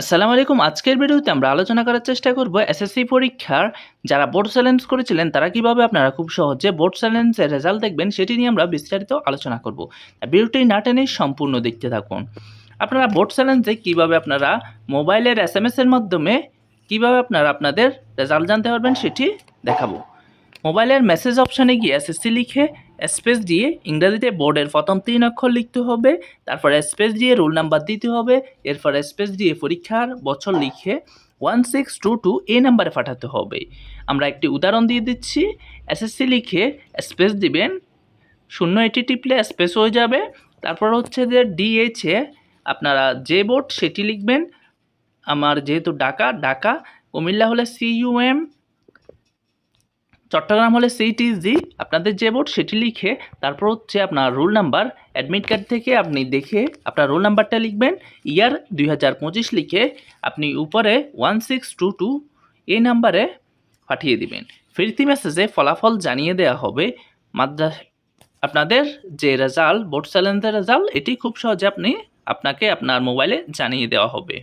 আসসালামু আলাইকুম। আজকের ভিডিওতে আমরা আলোচনা করার চেষ্টা করব এসএসসি পরীক্ষার যারা বোর্ড চ্যালেঞ্জ করেছিলেন, তারা কীভাবে আপনারা খুব সহজে বোর্ড চ্যালেঞ্জের রেজাল্ট দেখবেন সেটি নিয়ে আমরা বিস্তারিত আলোচনা করব। ভিডিওটি না টেনে সম্পূর্ণ দেখতে থাকুন। আপনারা বোর্ড চ্যালেঞ্জে কীভাবে আপনারা মোবাইলের এস এম এর মাধ্যমে কীভাবে আপনারা আপনাদের রেজাল্ট জানতে পারবেন সেটি দেখাবো। মোবাইলের মেসেজ অপশানে গিয়ে এসএসসি লিখে স্পেস দিয়ে ইংরেজিতে বোর্ডের প্রথম তিন অক্ষর লিখতে হবে, তারপর স্পেস দিয়ে রোল নাম্বার দিতে হবে, এরপর স্পেস দিয়ে পরীক্ষার বছর লিখে ওয়ান সিক্স টু টু এই নাম্বারে পাঠাতে হবে। আমরা একটি উদাহরণ দিয়ে দিচ্ছি এসএসসি লিখে স্পেস দিবেন, শূন্য এটি টিপলে স্পেস হয়ে যাবে, তারপর হচ্ছে যে ডিএইচে আপনারা যে বোর্ড সেটি লিখবেন, আমার যেহেতু ঢাকা ঢাকা কুমিল্লা হলে সিইউএম চট্টগ্রাম হলে সিটিজি আপনাদের যে বোর্ড সেটি লিখে তারপর হচ্ছে আপনার রোল নাম্বার, অ্যাডমিট কার্ড থেকে আপনি দেখে আপনার রোল নাম্বারটা লিখবেন, ইয়ার দুই হাজার পঁচিশ লিখে আপনি উপরে ওয়ান সিক্স টু টু এই নাম্বারে পাঠিয়ে দিবেন। ফিরতি মেসেজে ফলাফল জানিয়ে দেওয়া হবে। মাদ্রাস, আপনাদের যে রেজাল্ট বোর্ড চ্যালেঞ্জের রেজাল্ট এটি খুব সহজে আপনি, আপনাকে আপনার মোবাইলে জানিয়ে দেওয়া হবে।